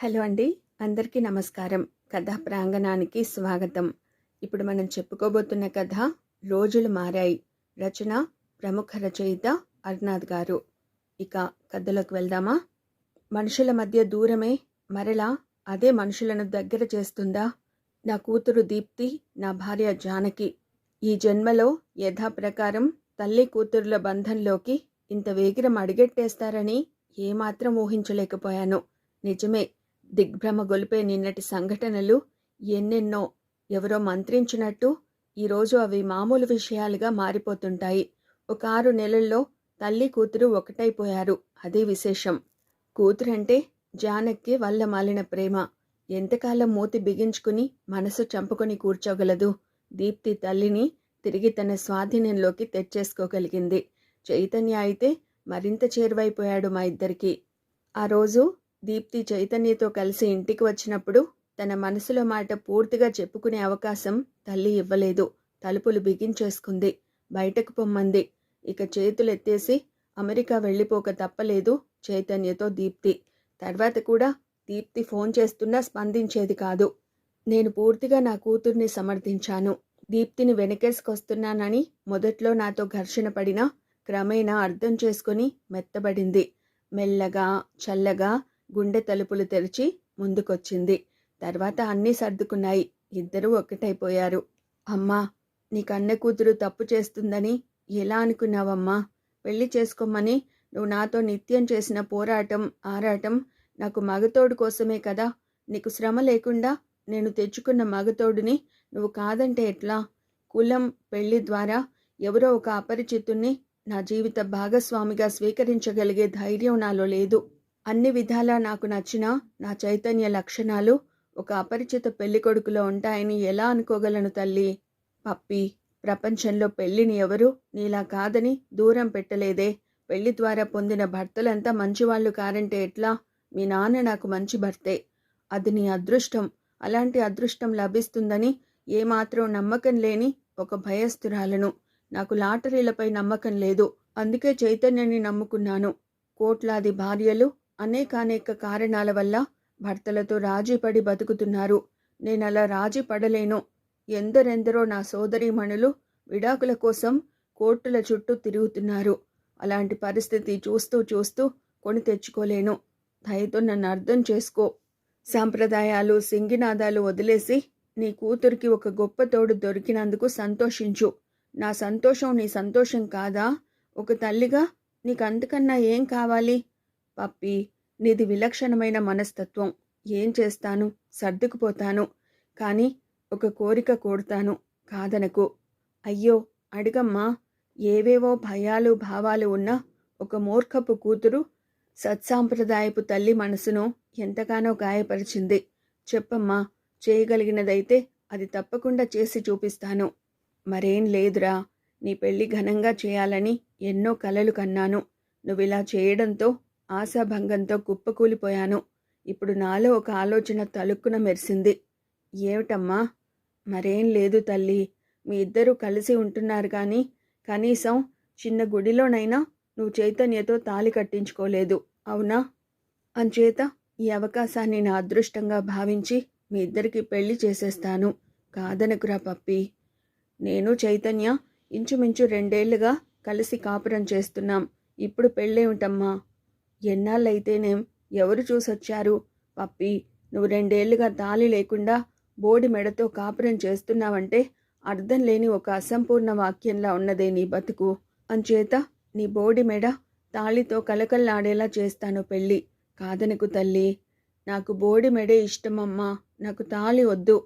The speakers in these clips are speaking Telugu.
హలో అండి. అందరికీ నమస్కారం. కథా ప్రాంగణానికి స్వాగతం. ఇప్పుడు మనం చెప్పుకోబోతున్న కథ రోజులు మారాయి. రచన ప్రముఖ రచయిత అర్నాథ్ గారు. ఇక కథలోకి వెళ్దామా? మనుషుల మధ్య దూరమే మరలా అదే మనుషులను దగ్గర చేస్తుందా? నా కూతురు దీప్తి నా భార్య జానకి. ఈ జన్మలో యథాప్రకారం తల్లి కూతురుల బంధంలోకి ఇంత వేగిరం అడిగెట్టేస్తారని ఏమాత్రం ఊహించలేకపోయాను. నిజమే దిగ్భ్రమ గొలిపే నిన్నటి సంఘటనలు ఎన్నెన్నో ఎవరో మంత్రించినట్టు ఈరోజు అవి మామూలు విషయాలుగా మారిపోతుంటాయి. ఒక ఆరు నెలల్లో తల్లి కూతురు ఒకటైపోయారు. అదే విశేషం. కూతురంటే జానక్కి వల్ల మాలిన ప్రేమ. ఎంతకాలం మూతి బిగించుకుని మనసు చంపుకొని కూర్చోగలదు. దీప్తి తల్లిని తిరిగి తన స్వాధీనంలోకి తెచ్చేసుకోగలిగింది. చైతన్య అయితే మరింత చేరువైపోయాడు మా ఇద్దరికి. ఆ రోజు దీప్తి చైతన్యతో కలిసి ఇంటికి వచ్చినప్పుడు తన మనసులో మాట పూర్తిగా చెప్పుకునే అవకాశం తల్లి ఇవ్వలేదు. తలుపులు బిగించేసుకుంది. బయటకు పొమ్మంది. ఇక చేతులు ఎత్తేసి అమెరికా వెళ్ళిపోక తప్పలేదు చైతన్యతో దీప్తి. తర్వాత కూడా దీప్తి ఫోన్ చేస్తున్నా స్పందించేది కాదు. నేను పూర్తిగా నా కూతుర్ని సమర్థించాను. దీప్తిని వెనకేసుకొస్తున్నానని మొదట్లో నాతో ఘర్షణ పడినా క్రమేణా అర్థం చేసుకుని మెత్తబడింది. మెల్లగా చల్లగా గుండె తలుపులు తెరిచి ముందుకొచ్చింది. తర్వాత అన్నీ సర్దుకున్నాయి. ఇద్దరూ ఒక్కటైపోయారు. అమ్మా నీ కన్నె కూతురు తప్పు చేస్తుందని ఎలా అనుకున్నావమ్మా? పెళ్ళి చేసుకోమని నువ్వు నాతో నిత్యం చేసిన పోరాటం ఆరాటం నాకు మగతోడు కోసమే కదా? నీకు శ్రమ లేకుండా నేను తెచ్చుకున్న మగతోడిని నువ్వు కాదంటే ఎట్లా? కులం పెళ్ళి ద్వారా ఎవరో ఒక అపరిచితుణ్ణి నా జీవిత భాగస్వామిగా స్వీకరించగలిగే ధైర్యం నాలో లేదు. అన్ని విధాలా నాకు నచ్చిన నా చైతన్య లక్షణాలు ఒక అపరిచిత పెళ్ళికొడుకులో ఉంటాయని ఎలా అనుకోగలను తల్లి? పప్పి ప్రపంచంలో పెళ్ళిని ఎవరు నీలా కాదని దూరం పెట్టలేదే. పెళ్ళి ద్వారా పొందిన భర్తలంతా మంచివాళ్ళు కారంటే ఎట్లా? మీ నాన్న నాకు మంచి భర్తే. అది నీ అదృష్టం. అలాంటి అదృష్టం లభిస్తుందని ఏమాత్రం నమ్మకం లేని ఒక భయస్థురాలను. నాకు లాటరీలపై నమ్మకం లేదు. అందుకే చైతన్యాన్ని నమ్ముకున్నాను. కోట్లాది భార్యలు అనేకానేక కారణాల వల్ల భర్తలతో రాజీపడి బతుకుతున్నారు. నేనలా రాజీ పడలేను ఎందరెందరో నా సోదరీమణులు విడాకుల కోసం కోర్టుల చుట్టూ తిరుగుతున్నారు. అలాంటి పరిస్థితి చూస్తూ చూస్తూ కొని తెచ్చుకోలేను. దయతో నన్ను అర్థం చేసుకో. సాంప్రదాయాలు సింగినాదాలు వదిలేసి నీ కూతురికి ఒక గొప్ప తోడు దొరికినందుకు సంతోషించు. నా సంతోషం నీ సంతోషం కాదా? ఒక తల్లిగా నీకు అంతకన్నా ఏం కావాలి? పప్పి నీది విలక్షణమైన మనస్తత్వం. ఏం చేస్తాను? సర్దుకుపోతాను. కానీ ఒక కోరిక కోరుతాను కాదనకు. అయ్యో అడిగమ్మా ఏవేవో భయాలు భావాలు ఉన్న ఒక మూర్ఖపు కూతురు సత్సాంప్రదాయపు తల్లి మనసును ఎంతగానో గాయపరిచింది. చెప్పమ్మా చేయగలిగినదైతే అది తప్పకుండా చేసి చూపిస్తాను. మరేం లేదురా నీ పెళ్ళి ఘనంగా చేయాలని ఎన్నో కలలు కన్నాను. నువ్విలా చేయడంతో ఆశాభంగంతో కుప్పకూలిపోయాను. ఇప్పుడు నాలో ఒక ఆలోచన తలుక్కున మెరిసింది. ఏమిటమ్మా? మరేం లేదు తల్లి. మీ ఇద్దరూ కలిసి ఉంటున్నారు కానీ కనీసం చిన్న గుడిలోనైనా నువ్వు చైతన్యతో తాలి కట్టించుకోలేదు. అవునా? అంచేత ఈ అవకాశాన్ని నా అదృష్టంగా భావించి మీ ఇద్దరికి పెళ్ళి చేసేస్తాను. కాదనకురా పప్పి. నేను చైతన్య ఇంచుమించు రెండేళ్ళుగా కలిసి కాపురం చేస్తున్నాం. ఇప్పుడు పెళ్ళేమిటమ్మా? ఎన్నాళ్ళైతేనేం ఎవరు చూసొచ్చారు? పప్పి నువ్వు రెండేళ్ళుగా తాళి లేకుండా బోడి మెడతో కాపురం చేస్తున్నావంటే అర్థం లేని ఒక అసంపూర్ణ వాక్యంలా ఉన్నదే నీ బతుకు. అంచేత నీ బోడి మెడ తాళితో కలకల్లాడేలా చేస్తాను పెళ్ళి. కాదనకు తల్లి నాకు బోడి మెడే ఇష్టమమ్మా నాకు తాళి వద్దు.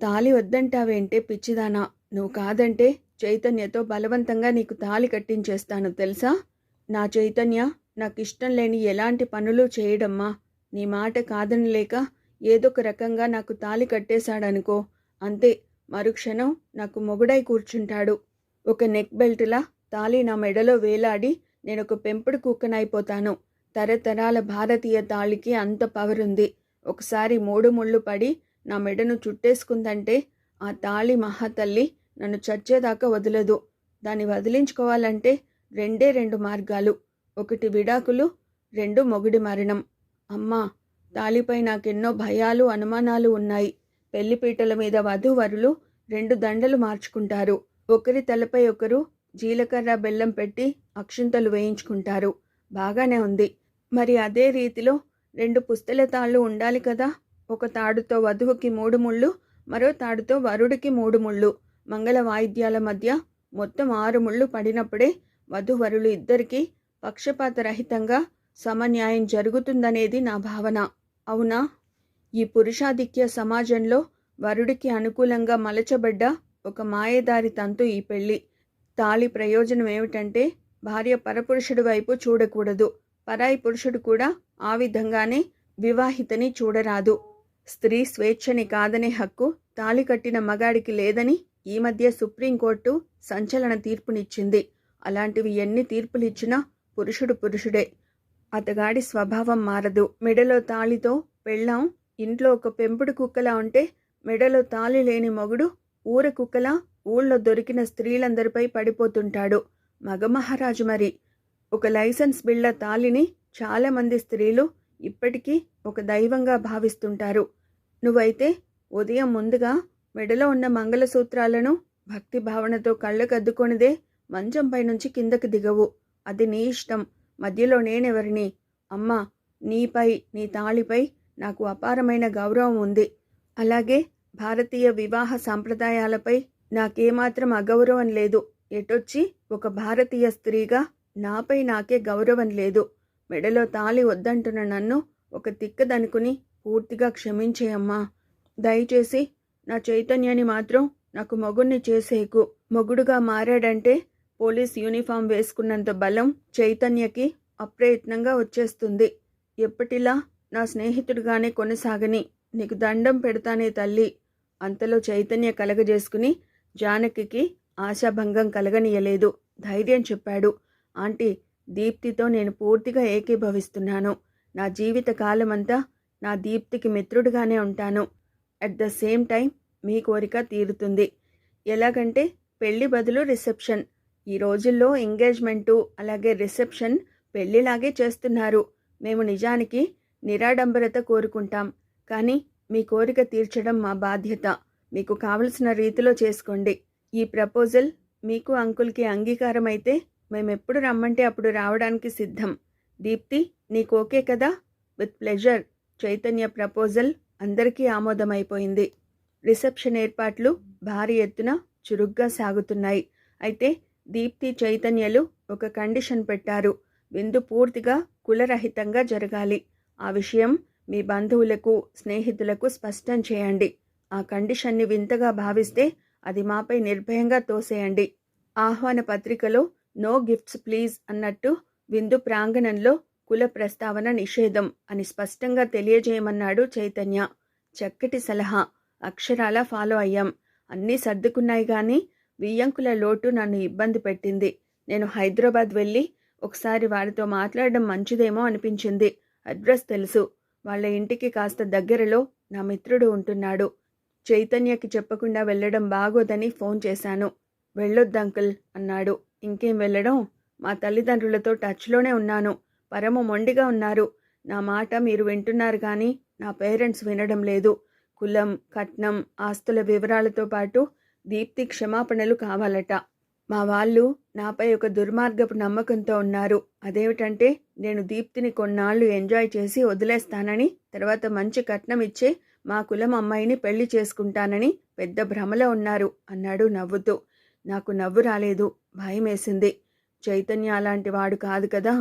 తాళి వద్దంటావేంటే పిచ్చిదానా నువ్వు కాదంటే చైతన్యతో బలవంతంగా నీకు తాళి కట్టించేస్తాను తెలుసా? నా చైతన్య నాకు ఇష్టం లేని ఎలాంటి పనులు చేయడమ్మా. నీ మాట కాదనలేక ఏదొక రకంగా నాకు తాలి కట్టేశాడనుకో. అంతే మరుక్షణం నాకు మొగుడై కూర్చుంటాడు. ఒక నెక్ బెల్ట్లా తాలి నా మెడలో వేలాడి నేను ఒక పెంపుడు కుక్కనైపోతాను తరతరాల భారతీయ తాళికి అంత పవర్ ఉంది ఒకసారి మూడు ముళ్ళు పడి నా మెడను చుట్టేసుకుందంటే ఆ తాళి మహాతల్లి నన్ను చచ్చేదాకా వదలదు. దాన్ని వదిలించుకోవాలంటే రెండే రెండు మార్గాలు. ఒకటి విడాకులు రెండు మొగుడి మరణం. అమ్మా తాలిపై నాకెన్నో భయాలు అనుమానాలు ఉన్నాయి. పెళ్ళిపీటల మీద వధూవరులు రెండు దండలు మార్చుకుంటారు. ఒకరి తలపై ఒకరు జీలకర్ర బెల్లం పెట్టి అక్షింతలు వేయించుకుంటారు. బాగానే ఉంది. మరి అదే రీతిలో రెండు పుస్తల తాళ్ళు ఉండాలి కదా? ఒక తాడుతో వధువుకి మూడు ముళ్ళు మరో తాడుతో వరుడికి మూడు ముళ్ళు. మంగళ వాయిద్యాల మధ్య మొత్తం ఆరు ముళ్ళు పడినప్పుడే వధువరులు ఇద్దరికీ పక్షపాత రహితంగా సమన్యాయం జరుగుతుందనేది నా భావన. అవునా? ఈ పురుషాధిక్య సమాజంలో వరుడికి అనుకూలంగా మలచబడ్డ ఒక మాయదారి తంతు ఈ పెళ్ళి. తాళి ప్రయోజనం ఏమిటంటే భార్య పరపురుషుడి వైపు చూడకూడదు. పరాయి పురుషుడు కూడా ఆ విధంగానే వివాహితని చూడరాదు. స్త్రీ స్వేచ్ఛని కాదనే హక్కు తాళి కట్టిన మగాడికి లేదని ఈ మధ్య సుప్రీంకోర్టు సంచలన తీర్పునిచ్చింది. అలాంటివి ఎన్ని తీర్పులిచ్చినా పురుషుడు పురుషుడే. అతగాడి స్వభావం మారదు. మెడలో తాళితో పెళ్ళాం. ఇంట్లో ఒక పెంపుడు కుక్కలా ఉంటే మెడలో తాళి లేని మొగుడు ఊర కుక్కలా ఊళ్ళో దొరికిన స్త్రీలందరిపై పడిపోతుంటాడు. మగమహారాజు మరి. ఒక లైసెన్స్ బిళ్ళ తాళిని చాలామంది స్త్రీలు ఇప్పటికీ ఒక దైవంగా భావిస్తుంటారు. నువ్వైతే ఉదయం ముందుగా మెడలో ఉన్న మంగళసూత్రాలను భక్తి భావనతో కళ్ళకద్దుకొనిదే మంచంపై నుంచి కిందకి దిగవు. అది నీ ఇష్టం. మధ్యలో నేనెవరిని? అమ్మా నీపై నీ తాళిపై నాకు అపారమైన గౌరవం ఉంది. అలాగే భారతీయ వివాహ సాంప్రదాయాలపై నాకేమాత్రం అగౌరవం లేదు. ఎటొచ్చి ఒక భారతీయ స్త్రీగా నాపై నాకే గౌరవం లేదు. మెడలో తాళి వద్దంటున్న నన్ను ఒక తిక్కదనుకుని పూర్తిగా క్షమించేయమ్మా. దయచేసి నా చైతన్యాన్ని మాత్రం నాకు మొగుణ్ణి చేసేకు. మొగుడుగా మారాడంటే పోలీస్ యూనిఫామ్ వేసుకున్నంత బలం చైతన్యకి అప్రయత్నంగా వచ్చేస్తుంది. ఎప్పటిలా నా స్నేహితుడిగానే కొనసాగని నీకు దండం పెడతానే తల్లి. అంతలో చైతన్య కలగజేసుకుని జానకికి ఆశాభంగం కలగనీయలేదు. ధైర్యం చెప్పాడు. ఆంటీ దీప్తితో నేను పూర్తిగా ఏకీభవిస్తున్నాను. నా జీవిత కాలమంతా నా దీప్తికి మిత్రుడిగానే ఉంటాను. అట్ ద సేమ్ టైం మీ కోరిక తీరుతుంది. ఎలాగంటే పెళ్ళి బదులు రిసెప్షన్. ఈ రోజుల్లో ఎంగేజ్మెంటు అలాగే రిసెప్షన్ పెళ్ళిలాగే చేస్తున్నారు. మేము నిజానికి నిరాడంబరత కోరుకుంటాం. కానీ మీ కోరిక తీర్చడం మా బాధ్యత. మీకు కావలసిన రీతిలో చేసుకోండి. ఈ ప్రపోజల్ మీకు అంకుల్కి అంగీకారం అయితే మేమెప్పుడు రమ్మంటే అప్పుడు రావడానికి సిద్ధం. దీప్తి నీకు ఓకే కదా? విత్ ప్లెజర్ చైతన్య ప్రపోజల్ అందరికీ ఆమోదమైపోయింది. రిసెప్షన్ ఏర్పాట్లు భారీ ఎత్తున చురుగ్గా సాగుతున్నాయి. అయితే దీప్తి చైతన్యలు ఒక కండిషన్ పెట్టారు. విందు పూర్తిగా కులరహితంగా జరగాలి. ఆ విషయం మీ బంధువులకు స్నేహితులకు స్పష్టం చేయండి. ఆ కండిషన్ని వింతగా భావిస్తే అది మాపై నిర్భయంగా తోసేయండి. ఆహ్వాన పత్రికలో నో గిఫ్ట్స్ ప్లీజ్ అన్నట్టు విందు ప్రాంగణంలో కుల ప్రస్తావన నిషేధం అని స్పష్టంగా తెలియజేయమన్నాడు చైతన్య. చక్కటి సలహా. అక్షరాల ఫాలో అయ్యాం. అన్నీ సర్దుకున్నాయి కానీ వియ్యంకుల లోటు నన్ను ఇబ్బంది పెట్టింది. నేను హైదరాబాద్ వెళ్ళి ఒకసారి వారితో మాట్లాడడం మంచిదేమో అనిపించింది. అడ్రస్ తెలుసు. వాళ్ళ ఇంటికి కాస్త దగ్గరలో నా మిత్రుడు ఉంటున్నాడు. చైతన్యకి చెప్పకుండా వెళ్ళడం బాగోదని ఫోన్ చేశాను. వెళ్ళొద్దంకుల్ అన్నాడు. ఇంకేం వెళ్ళడం? మా తల్లిదండ్రులతో టచ్లోనే ఉన్నాను. పరమ మొండిగా ఉన్నారు. నా మాట మీరు వింటున్నారు కానీ నా పేరెంట్స్ వినడం లేదు. కులం కట్నం ఆస్తుల వివరాలతో పాటు దీప్తి క్షమాపణలు కావాలట. మా వాళ్ళు నాపై ఒక దుర్మార్గపు నమ్మకంతో ఉన్నారు. అదేమిటంటే నేను దీప్తిని కొన్నాళ్ళు ఎంజాయ్ చేసి వదిలేస్తానని తర్వాత మంచి కట్నం ఇచ్చే మా కులం అమ్మాయిని పెళ్ళి చేసుకుంటానని పెద్ద భ్రమలో ఉన్నారు అన్నాడు నవ్వుతూ. నాకు నవ్వు రాలేదు భయమేసింది. చైతన్య అలాంటి వాడు కాదు కదా.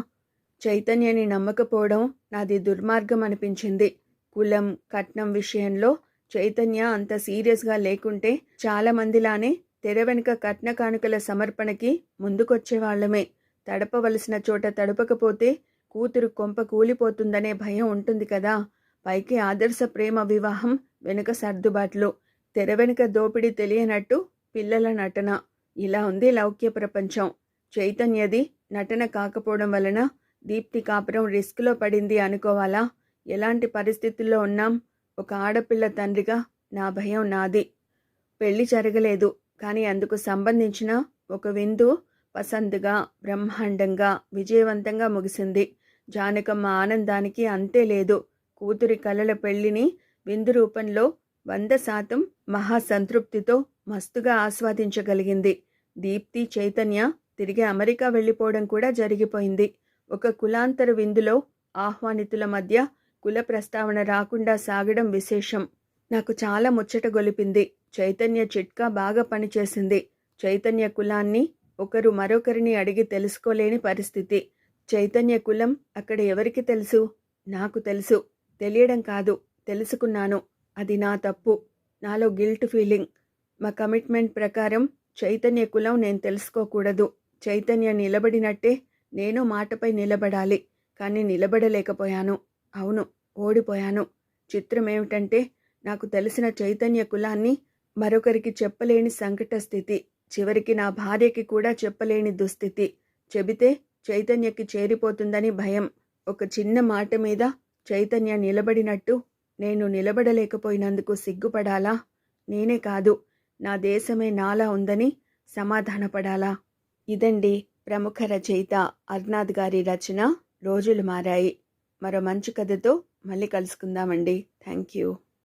చైతన్యని నమ్మకపోవడం నాది దుర్మార్గం అనిపించింది కులం కట్నం విషయంలో చైతన్య అంత సీరియస్గా లేకుంటే చాలామందిలానే తెర వెనుక కట్న కానుకల సమర్పణకి ముందుకొచ్చేవాళ్ళమే తడపవలసిన చోట తడపకపోతే కూతురు కొంప కూలిపోతుందనే భయం ఉంటుంది కదా. పైకి ఆదర్శ ప్రేమ వివాహం వెనుక సర్దుబాట్లు. తెర వెనుక దోపిడీ తెలియనట్టు పిల్లల నటన. ఇలా ఉంది లౌక్య ప్రపంచం. చైతన్యది నటన కాకపోవడం వలన దీప్తి కాపురం రిస్క్లో పడింది అనుకోవాలా? ఎలాంటి పరిస్థితుల్లో ఉన్నాం? ఒక ఆడపిల్ల తండ్రిగా నా భయం నాది. పెళ్ళి జరగలేదు కానీ అందుకు సంబంధించిన ఒక విందు పసందుగా బ్రహ్మాండంగా విజయవంతంగా ముగిసింది. జానకమ్మ ఆనందానికి అంతే లేదు. కూతురి కలల పెళ్ళిని విందు రూపంలో వంద శాతం మహాసంతృప్తితో మస్తుగా ఆస్వాదించగలిగింది. దీప్తి చైతన్య తిరిగి అమెరికా వెళ్ళిపోవడం కూడా జరిగిపోయింది. ఒక కులాంతర విందులో ఆహ్వానితుల మధ్య కుల ప్రస్తావన రాకుండా సాగడం విశేషం. నాకు చాలా ముచ్చట గొలిపింది. చైతన్య చిట్కా బాగా పనిచేసింది చైతన్య కులాన్ని ఒకరు మరొకరిని అడిగి తెలుసుకోలేని పరిస్థితి. చైతన్య కులం అక్కడ ఎవరికి తెలుసు? నాకు తెలుసు. తెలియడం కాదు. తెలుసుకున్నాను. అది నా తప్పు. నాలో గిల్ట్ ఫీలింగ్. మా కమిట్మెంట్ ప్రకారం చైతన్య కులం నేను తెలుసుకోకూడదు. చైతన్య నిలబడినట్టే నేను మాటపై నిలబడాలి. కానీ నిలబడలేకపోయాను. అవును ఓడిపోయాను. చిత్రమేమిటంటే నాకు తెలిసిన చైతన్య కులాన్ని మరొకరికి చెప్పలేని సంకట స్థితి చివరికి నా భార్యకి కూడా చెప్పలేని దుస్థితి. చెబితే చైతన్యకి చేరిపోతుందని భయం. ఒక చిన్న మాట మీద చైతన్య నిలబడినట్టు నేను నిలబడలేకపోయినందుకు సిగ్గుపడాలా? నేనే కాదు నా దేశమే నాలా ఉందని సమాధానపడాలా? ఇదండి ప్రముఖ రచయిత అర్నాథ్ గారి రచన రోజులు మారాయి. మరో మంచి కథతో మళ్ళీ కలుసుకుందామండి. Thank you